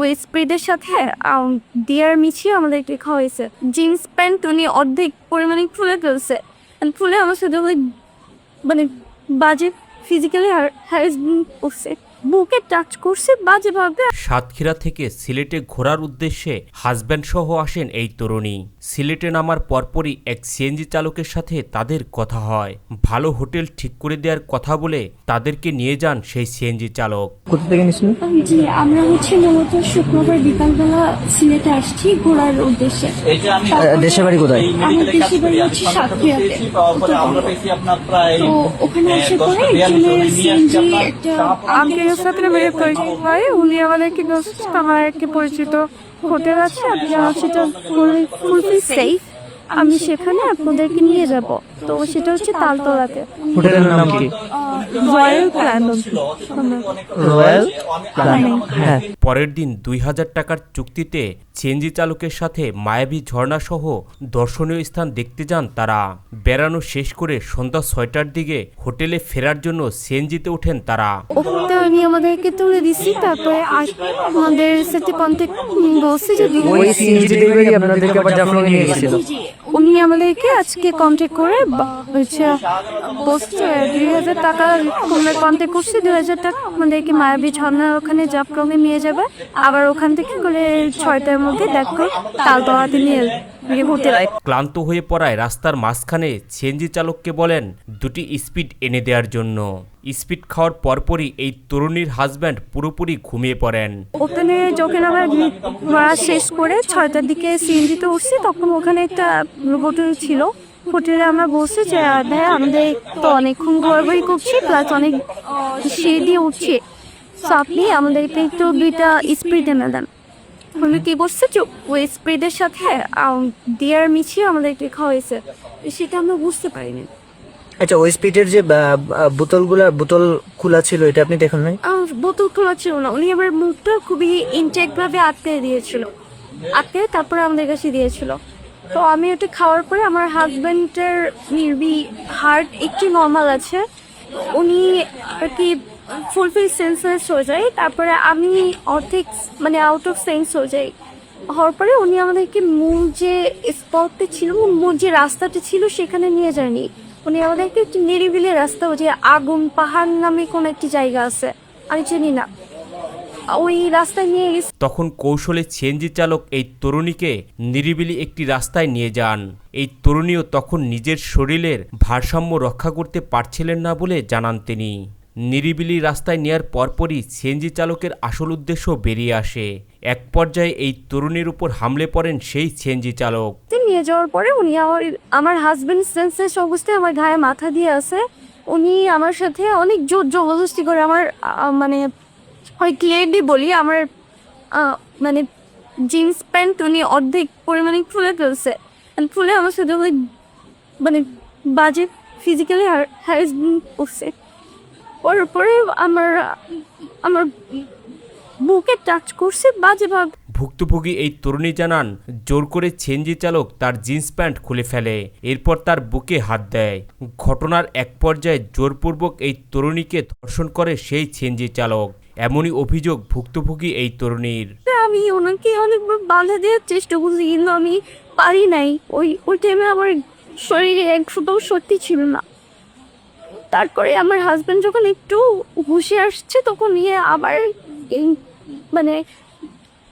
ওই স্প্রেডের সাথে ডিয়ার মিছিয়ে আমাদেরকে হয়েছে। জিন্স প্যান্ট উনি অর্ধেক পরিমাণে খুলে ফেলছে। খুলে আমার সাথে মানে বাজে ফিজিক্যালি হ্যারাসমেন্ট করছে। বুকে টাচ করছে বাজেভাবে সাতক্ষীরা থেকে সিলেটে ঘোরার উদ্দেশ্যে হাজব্যান্ড সহ আসেন এই তরুণী। সিলেটে নামার পরপরই এক সিএনজি চালকের সাথে তাদের কথা হয়। ভালো হোটেল ঠিক করে দেওয়ার কথা বলে তাদেরকে নিয়ে যান সেই সিএনজি চালক। কোথা থেকে নিয়েছিলেন জি আমরা হচ্ছে মূলত শুক্রবার বিকালবেলা সিলেটে আসছি ঘোরার উদ্দেশ্যে। দেশের বাড়ি কোথায়? আমার দেশের বাড়ি হচ্ছে সাতক্ষীরাতে। তো ওখানে এসে পরে একজনের সিএনজি একটা আঙ্কেলের সাথে মেয়ে তৈরি হয় উনি আমাদেরকে কি আমার একটি পরিচিত হোটেল আছে আপনি আমার সেটা ফুলফিল সেফ। আমি সেখানে আপনাদেরকে নিয়ে যাব। তো সেটা হচ্ছে তালতলাতে। হোটেলের নাম কি? রয়্যাল প্ল্যান রয়্যাল প্ল্যান হ্যাঁ পরের দিন দুই হাজার টাকার চুক্তিতে সিএনজি চালকের সাথে মায়াবী ঝর্ণাসহ দর্শনীয় স্থান দেখতে যান তারা। বেড়ানো শেষ করে সন্ধ্যা ছয়টার দিকে হোটেলে ফেরার জন্য সিএনজিতে ওঠেন তারা। আমি আমাদেরকে তুলে দিছি তারপরে আমাদের সাথে কন্ট্যাক্ট বলছে যে ওই সিএনজি ডেলিভারি আপনাদেরকে আবার জাফলংয়ে নিয়ে গেছিল। উনি আমাদেরকে আজকে কন্ট্যাক্ট করে হচ্ছে বসছে দুই হাজার টাকা তোমরা কন্ট্যাক্ট করছে, দুই হাজার টাকা আমাদেরকে মায়াবী ঝর্ণার ওখানে জাফলংয়ে নিয়ে যাবে। আবার ওখান থেকে করে ছয়টার মধ্যে দেখো, তালতলাতে নিয়ে ক্লান্ত হয়ে পড়ায় রাস্তার মাঝখানে সিএনজি চালককে বলেন দুটি স্পিড এনে দেওয়ার জন্য। স্পিড খাওয়ার পরপরই এই তরুণীর হাজব্যান্ড পুরোপুরি ঘুমিয়ে পড়েন। ওখানে যখন আমরা শেষ করে ছয়টার দিকে সিএনজিতে উঠছি তখন ওখানে একটা হোটেল ছিল। হোটেলে আমরা বলছি যে ভাই আমাদের তো অনেকক্ষণ ঘোরাঘুরি করছি প্লাস অনেক সিঁড়ি দিয়ে উঠছি। তো আপনি আমাদেরকে একটু দুইটা স্প্রিড এনে দেন। উনি কি বলছে যে ওই স্প্রেডের সাথে ডিয়ার মিছিয়ে আমাদেরকে খাওয়াইছে। সেটা আমরা বুঝতে পারিনি। আচ্ছা ওই স্পিডের যে আহ, বোতল খোলা ছিল এটা আপনি দেখেন নাই? আর বোতল খোলা ছিল না। উনি আমার মুখটা খুবই ইনটেক ভাবে আটকে দিয়েছিল। আটকে তারপরে আমাদের কাছে দিয়েছিল। তো আমি ওটা খাওয়ার পরে আমার হাজব্যান্ডের নির্বি হার্ট একটু নর্মাল আছে। উনি আর কি ফুলফিল সেন্সেস হয়ে যায়। তারপরে আমি অর্ধেক মানে আউট অফ সেন্স হয়ে যাই। হওয়ার পরে উনি আমাদেরকে মূল যে স্পটটা ছিল, মূল যে রাস্তাটা ছিল, সেখানে নিয়ে যায়নি। উনি আমাদেরকে একটি নিরিবিলি রাস্তা যে আগুন পাহাড় নামে কোন একটি জায়গা আছে, আমি চিনি না। ওই রাস্তায় নিয়ে গেছে। তখন কৌশলে সিএনজি চালক এই তরুণীকে নিরিবিলি একটি রাস্তায় নিয়ে যান। এই তরুণীও তখন নিজের শরীরের ভারসাম্য রক্ষা করতে পারছিলেন না বলে জানান তিনি। নিরিবিলি রাস্তায় নেয়ার পরপরই সিএনজি চালকের আসল উদ্দেশ্য বেরিয়ে আসে। এক পর্যায়ে এই তরুণীর উপর হামলে পড়েন সেই সিএনজি চালক। নিয়ে যাওয়ার পরে উনি আমার আমার হাজবেন্ড সেন্সেস অবস্থায় আমার গায়ে মাথা দিয়ে আছে। উনি আমার সাথে অনেক জোর জবরদস্তি করে আমার মানে হয় ক্লিয়ারলি বলি, আমার মানে জিন্স প্যান্ট উনি অর্ধেক পরিমাণে খুলে ফেলছে। খুলে আমার সাথে ওই মানে বাজে ফিজিক্যালি হ্যারাসমেন্ট করছে। ওর পরে আমার আমার বুকে টাচ করছে বাজেভাবে ভুক্তভোগী এই তরুণী জানান জোর করে ছেনজি চালক তার জিন্স প্যান্ট খুলে ফেলে এরপর তার বুকে হাত দেয়। ঘটনার এক পর্যায়ে জোরপূর্বক এই তরুণীকে ধর্ষণ করে সেই ছেনজি চালক। এমনই অভিযোগ ভুক্তভোগী এই তরুণীর। আমি ওনাকে অনেকবার বাধা দেওয়ার চেষ্টা করছি কিন্তু আমি পারি নাই। ওই ওই টাইমে আমার শরীরে এক ফুটাও শক্তি ছিল না। তারপরে আমার হাজব্যান্ড যখন একটু হুঁশে আসছে তখন ইয়ে আবার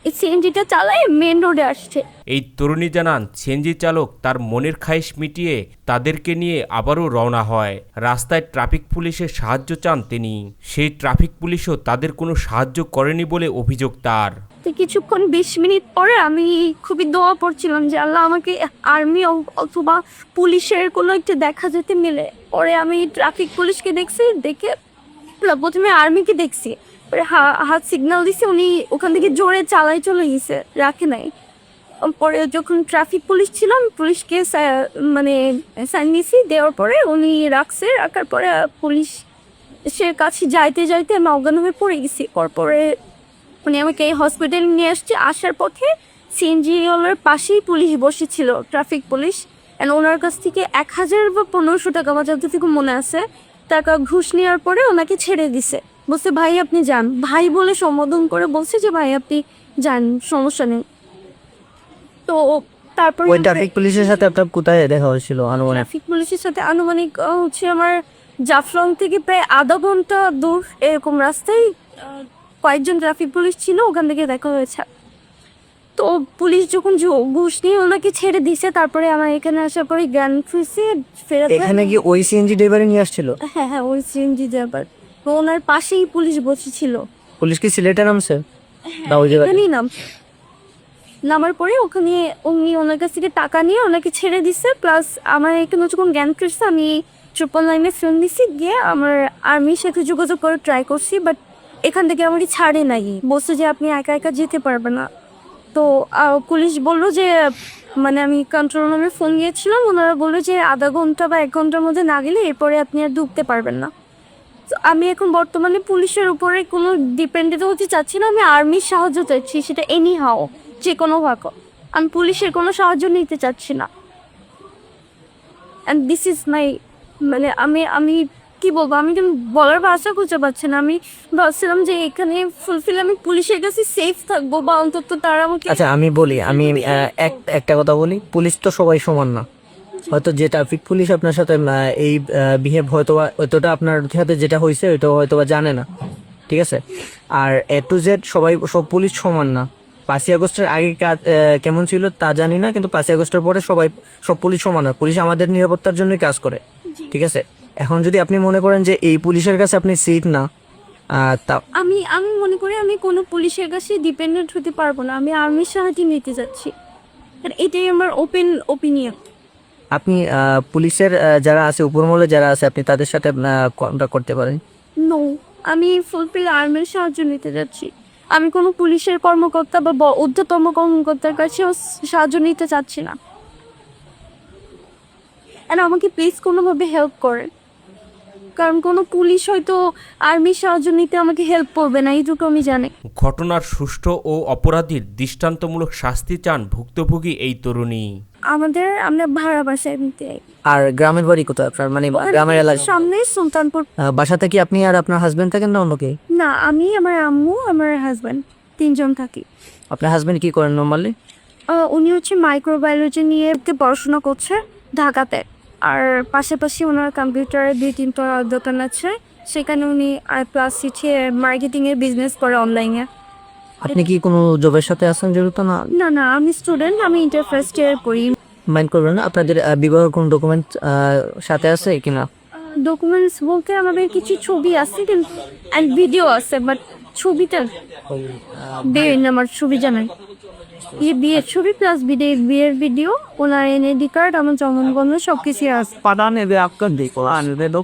এই সিএনজিটা চালায় মেন রোডে আসছে। এই তরুণী জানান সিএনজি চালক তার মনের খায়েশ মিটিয়ে তাদেরকে নিয়ে আবারও রওনা হয়। রাস্তায় ট্রাফিক পুলিশের সাহায্য চান তিনি। সেই ট্রাফিক পুলিশও তাদের কোনো সাহায্য করেনি বলে অভিযোগ তার। কিছুক্ষণ বিশ মিনিট পরে আমি খুবই দোয়া পড়ছিলাম যে আল্লাহ আমাকে আর্মি অথবা পুলিশের কোনো একটা দেখা যেতে মিলে। পরে আমি ট্রাফিক পুলিশকে দেখছি দেখে প্রথমে আর্মিকে দেখছি। হাত সিগন্যাল দিছে, উনি ওখান থেকে জোরে চালাই চলে গেছে, রাখে নাই। পরে যখন ট্রাফিক পুলিশ ছিলাম পুলিশকে মানে সাইন দিছি দেওয়ার পরে উনি রাখছে, রাখার পরে পুলিশ সে কাছে যাইতে যাইতে আমি অজ্ঞান হয়ে পড়ে গেছি। পরে উনি আমাকে এই হসপিটালে নিয়ে আসছে, আসার পথে সিএনজি ওলার পাশেই পুলিশ বসেছিল ট্রাফিক পুলিশ অ্যান্ড ওনার কাছ থেকে এক হাজার বা পনেরোশো টাকা আমার যতটুকু মনে আছে, টাকা ঘুষ নেওয়ার পরে ওনাকে ছেড়ে দিছে। বলছে ভাই আপনি যান। ভাই বলে সম্বোধন করে বলছে যে ভাই আপনি যান সমস্যা নেই। তো তারপর ওই ট্রাফিক পুলিশের সাথে আপনার কোথায় দেখা হয়েছিল আনুমানিক? ট্রাফিক পুলিশের সাথে আনুমানিক হচ্ছে আমার জাফলং থেকে প্রায় আধা ঘণ্টা দূর এরকম রাস্তায় কয়েকজন ট্রাফিক পুলিশ ছিল ওখান থেকে দেখা হয়েছে। তো পুলিশ যখন ঘুষ নিয়ে ওনাকে ছেড়ে দিছে তারপরে আমার এখানে আসার পরে জ্ঞান ফিরছে ফেরাতে এখানে কি ওই সিএনজি ড্রাইভারে নিয়ে আসছিল? হ্যাঁ হ্যাঁ ওই সিএনজি যাবার তো ওনার পাশেই পুলিশ বসেছিল। পুলিশ কি সিলেটে নামছে? না ওই জায়গায়? এখানেই নাম নামার পরে ওখানে উনি ওনার কাছ থেকে টাকা নিয়ে ওনাকে ছেড়ে দিছে প্লাস আমার এখানে যখন জ্ঞান ফিরছে আমি ট্রিপল লাইনে ফোন দিছি গিয়ে আমার আর্মির সাথে যোগাযোগ করে ট্রাই করছি বাট এখান থেকে আমারই ছাড়ে নাই। বলছে যে আপনি একা একা যেতে পারবেন না। তো পুলিশ বলল যে মানে আমি কন্ট্রোল রুমে ফোন দিয়েছিলাম ওনারা বলল যে আধা ঘণ্টা বা এক ঘণ্টার মধ্যে না গেলে এরপরে আপনি আর ঢুকতে পারবেন না। আমি এখন বর্তমানে পুলিশের উপরে কোনো ডিপেন্ডেন্ট হতে চাচ্ছি না, আমি আর্মির সাহায্য চাচ্ছি, সেটা এনি হাও যে কোনো ভাগ। আমি পুলিশের কোনো সাহায্য নিতে চাচ্ছি না। অ্যান্ড দিস ইজ মাই মানে আমি আমি কি বলব, আমি কিন্তু বলার ভাষা খুঁজে পাচ্ছি না। আমি ভাবছিলাম যে এখানে ফুলফিল আমি পুলিশের কাছে সেফ থাকব বা অন্তত তারা আমাকে আচ্ছা আমি বলি, আমি এক, একটা কথা বলি, পুলিশ তো সবাই সমান না। হয়তো যে ট্রাফিক পুলিশ আপনার সাথে এই বিহেভ হয়তো বা অতটা আপনার সাথে যেটা হয়েছে ওইটা হয়তো বা জানে না। ঠিক আছে? আর এ টু জেড সবাই সব পুলিশ সমান না। পাঁচই আগস্টের আগে কাজ কেমন ছিল তা জানি না কিন্তু পাঁচই আগস্টের পরে সবাই সব পুলিশ সমান না। পুলিশ আমাদের নিরাপত্তার জন্যই কাজ করে। ঠিক আছে? এখন যদি আপনি মনে করেন যে এই পুলিশের কাছে আপনি সিট না আমি আমি মনে করি আমি কোনো পুলিশের কাছে ডিপেন্ডেন্ট হতে পারব না। আমি আর্মির সাহায্য নিতে যাচ্ছি। আর এটাই আমার ওপেন ওপিনিয়ন আপনি পুলিশের যারা আছে উপরমহলে যারা আছে আপনি তাদের সাথে কন্ট্যাক্ট করতে পারেন? নো আমি ফুলফিল আর্মির সাহায্য নিতে যাচ্ছি। আমি কোনো পুলিশের কর্মকর্তা বা ব- ঊর্ধ্বতম কর্মকর্তার কাছেও সাহায্য নিতে চাচ্ছি না। আর আমাকে প্লিজ কোনোভাবে হেল্প করেন। কারণ কোনো পুলিশ হয়তো আর্মির সাহায্য নিতে আমাকে হেল্প করবে না এইটুকু আমি জানি। ঘটনার সুষ্ঠু ও অপরাধীর দৃষ্টান্তমূলক শাস্তি চান ভুক্তভোগী এই তরুণী। আমাদের আমরা ভাড়া বাসায় নিতে আর গ্রামের বাড়ি কোথায় আপনার? মানে গ্রামের এলাকা? সামনে সুলতানপুর। বাসাতে কি আপনি আর আপনার হাজবেন্ড থাকেন না অন্য কে না আমি আমার আম্মু আমার হাজব্যান্ড তিনজন থাকি। আপনার হাজবেন্ড কি করেন নর্মালি উনি হচ্ছে মাইক্রোবায়োলজি নিয়ে পড়াশোনা করছে ঢাকাতে। আর পাশাপাশি ওনার কম্পিউটারে দুই তিনটা দোকান আছে। সেখানে উনি আর প্লাস হচ্ছে মার্কেটিংয়ের বিজনেস করে অনলাইনে আপনি কি কোনো জবের সাথে আছেন জড়িত না? না না আমি স্টুডেন্ট আমি ইন্টার ফার্স্ট ইয়ার পড়ি। মাইন্ড করবেন না আপনাদের বিবাহ কোনো ডকুমেন্ট সাথে আছে কিনা? ডকুমেন্টস বলতে আমাদের কিছু ছবি আছে কিন্তু অ্যান্ড ভিডিও আছে বাট ছবিটা বিয়ে আমার ছবি জানাই ইয়ে বিয়ের ছবি প্লাস বিয়ে বিয়ের ভিডিও ওনার এনএডি কার্ড আমার জন্মগ্রহণ সব কিছু আছে পাদান এবে আপনার দেখো আনবে